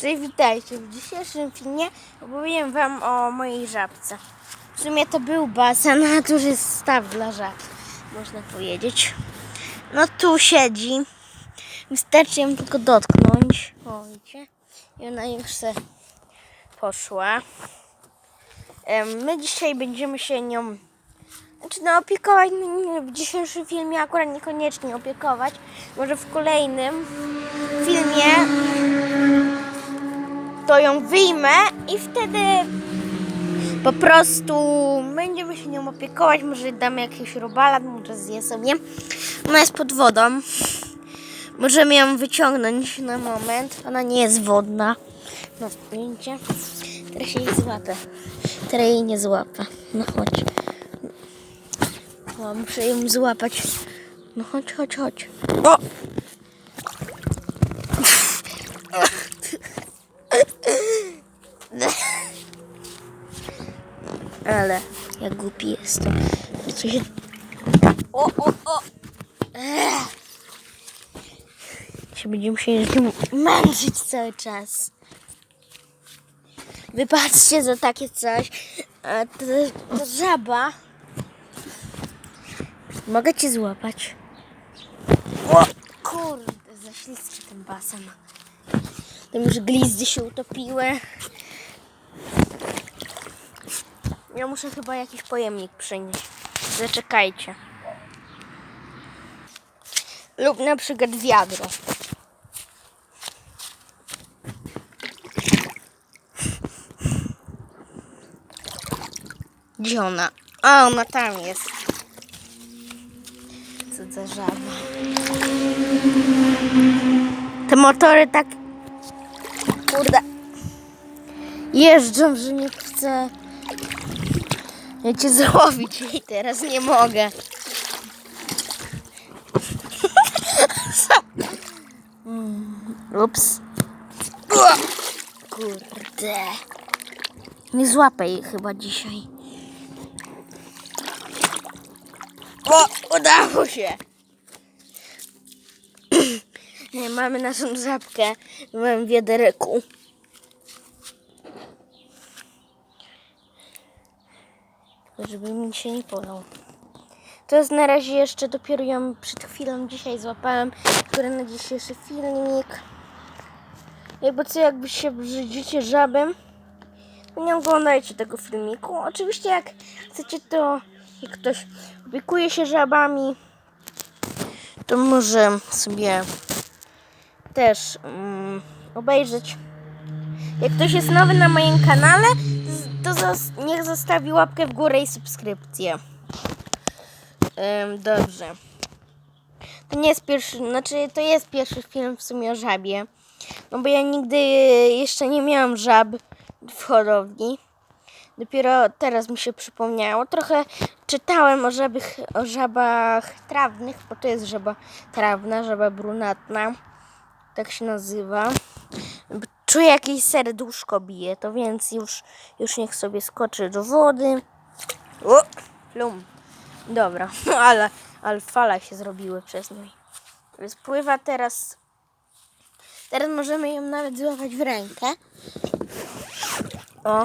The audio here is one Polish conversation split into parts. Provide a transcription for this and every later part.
Cześć, witajcie. W dzisiejszym filmie opowiem Wam o mojej żabce. W sumie to był basen, a jest staw dla żab, można powiedzieć. No tu siedzi. Wystarczy ją tylko dotknąć. O, widzicie? I ona już se poszła. My dzisiaj będziemy się nią znaczy no opiekować w dzisiejszym filmie akurat niekoniecznie opiekować. Może w kolejnym filmie to ją wyjmę i wtedy po prostu będziemy się nią opiekować. Może damy jakiś robalat, może zje sobie. Ona jest pod wodą. Możemy ją wyciągnąć na moment. Ona nie jest wodna. No, widzicie? Teraz jej złapę. Teraz jej nie złapę. No chodź. O, muszę ją złapać. No chodź, chodź, chodź. O! Ale ja głupi jestem. Co się... O, o, o! Ech. Się będziemy się z nim męczyć cały czas. Wypatrzcie za takie coś. A to, to żaba. Mogę cię złapać. O, kurde, za śliski ten basen. Tam już glizdy się utopiły. Ja muszę chyba jakiś pojemnik przynieść. Zaczekajcie. Lub na przykład wiadro. Gdzie ona? A, ona tam jest. Co za żaba. Te motory tak... Kurde. Jeżdżą, że nie chcę... Ja cię złowić i teraz nie mogę. Ups. Kurde. Nie złapę jej chyba dzisiaj. O, udało się. Nie, Mamy naszą żabkę w moim wiadereku. Tylko żeby mi się nie polał. To jest na razie jeszcze dopiero ją przed chwilą dzisiaj złapałem, które na dzisiejszy filmik. Jakby co, jakby się brzydzicie żabem, nie oglądajcie tego filmiku. Oczywiście jak chcecie to, jak ktoś opiekuje się żabami, to może sobie też um, obejrzeć. Jak ktoś jest nowy na moim kanale, to zos- niech zostawi łapkę w górę i subskrypcję. Em, dobrze. To nie jest pierwszy, znaczy to jest pierwszy film w sumie o żabie. No bo ja nigdy jeszcze nie miałam żab w hodowli. Dopiero teraz mi się przypomniało. Trochę czytałem o, żabych, o żabach trawnych, bo to jest żaba trawna, żaba brunatna. Tak się nazywa. Czuję jakieś serduszko bije, to więc już, już niech sobie skoczy do wody. O, plum. Dobra, ale, ale fala się zrobiły przez nią. Spływa teraz. Teraz możemy ją nawet złapać w rękę. O,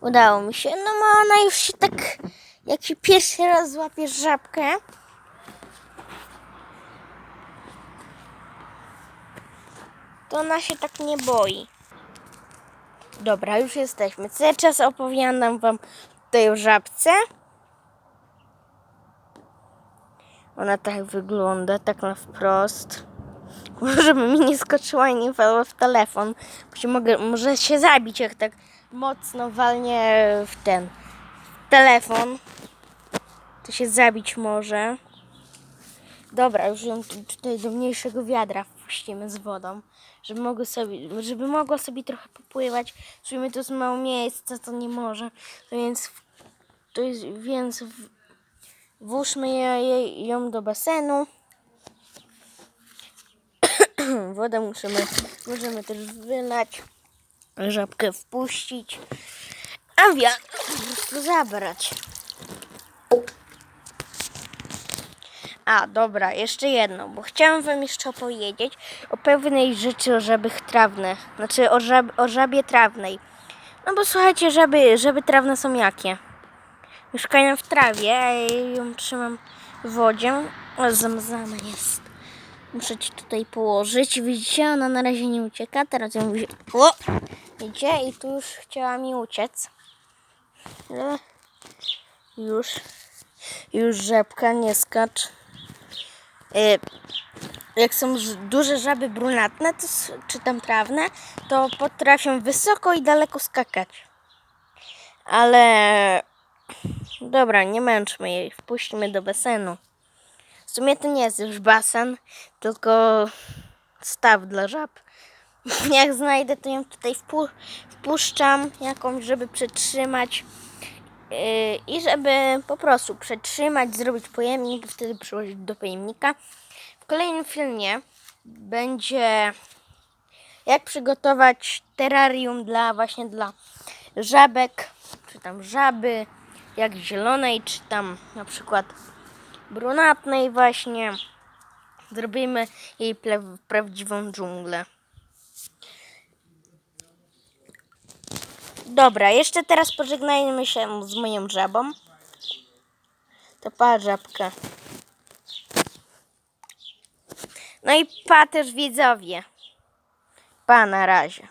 udało mi się. No ma ona już się tak, jak się pierwszy raz złapiesz żabkę, to ona się tak nie boi. Dobra, już jesteśmy. Cały czas opowiadam wam o żabce. Ona tak wygląda, tak na wprost. Żeby mi nie skoczyła i nie walła w telefon. Bo mogę, może się zabić, jak tak mocno walnie w ten telefon. To się zabić może. Dobra, już ją tu- tutaj do mniejszego wiadra wpuścimy z wodą, żeby mogła sobie, żeby mogła sobie trochę popływać. W to jest mało miejsca, to nie może. Więc, to jest, więc w, włóżmy je- ją do basenu. Wodę musimy, możemy też wylać, żabkę wpuścić, a wiatr po prostu zabrać. A, dobra, jeszcze jedno, bo chciałam wam jeszcze opowiedzieć o pewnej rzeczy o żabych trawnych. Znaczy o, żab, o żabie trawnej. No bo słuchajcie, żaby, żaby trawne są jakie? Mieszkają w trawie, a ja ją trzymam w wodzie. O, zamazana jest. Muszę ci tutaj położyć. Widzicie, ona na razie nie ucieka. Teraz ją wzi- O! Widzicie? I tu już chciała mi uciec. Już. Już żabka, nie skacz. Y, jak są duże żaby brunatne, to, czy tam trawne, to potrafią wysoko i daleko skakać. Ale dobra, nie męczmy jej, wpuśćmy do basenu. W sumie to nie jest już basen, tylko staw dla żab. Jak znajdę, to ją tutaj wpu- wpuszczam jakąś, żeby przetrzymać. Yy, I żeby po prostu przetrzymać, zrobić pojemnik, wtedy przyłożyć do pojemnika. W kolejnym filmie będzie jak przygotować terrarium dla właśnie dla żabek, czy tam żaby, jak zielonej, czy tam na przykład brunatnej właśnie. Zrobimy jej prawdziwą dżunglę. Dobra, jeszcze teraz pożegnajmy się z moją żabą. To pa żabka. No i pa też widzowie. Pa na razie.